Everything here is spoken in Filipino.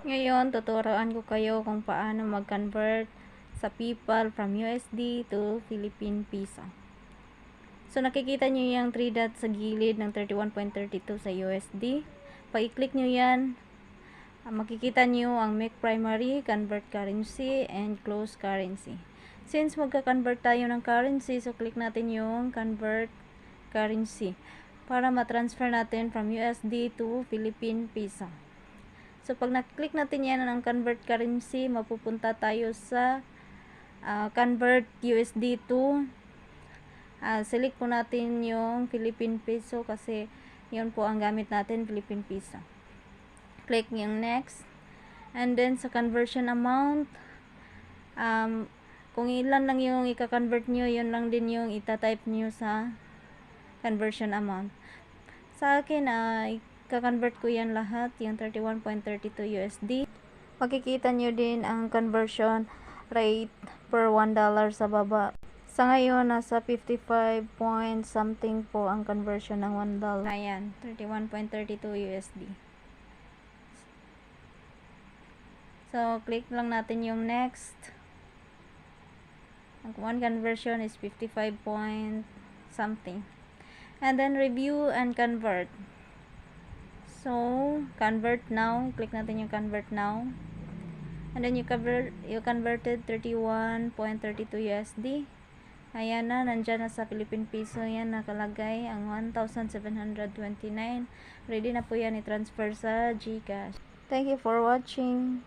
Ngayon, tuturuan ko kayo kung paano mag-convert sa PayPal from USD to Philippine Peso. So, nakikita nyo yung 3 dots sa gilid ng 31.32 sa USD. Pag i-click nyo yan, ah, makikita nyo ang make primary, convert currency, and close currency. Since magka-convert tayo ng currency, so click natin yung convert currency para ma-transfer natin from USD to Philippine Peso. So, pag na-click natin yan ng convert currency, mapupunta tayo sa ah, convert USD to ah, select po natin yung Philippine Peso kasi yun po ang gamit natin, Philippine Peso. Click yung next. And then, sa conversion amount, um, kung ilan lang yung ika-convert nyo, yun lang din yung itatype nyo sa conversion amount. Sa akin, ah, ika-convert ko yan lahat, yung 31.32 USD. Makikita nyo din ang conversion rate per 1 dollar sa baba. Sa ngayon, nasa 55 point something po ang conversion ng 1 dollar. Ayan, 31.32 USD. So, click lang natin yung next. Ang one conversion is 55 point something. And then, review and convert. So, convert now. Click natin yung convert now. And then, you, convert, you converted 31.32 USD. Ayan na, nandyan na sa Philippine Peso yan nakalagay ang 1,729. Ready na po yan i-transfer sa GCash. Thank you for watching.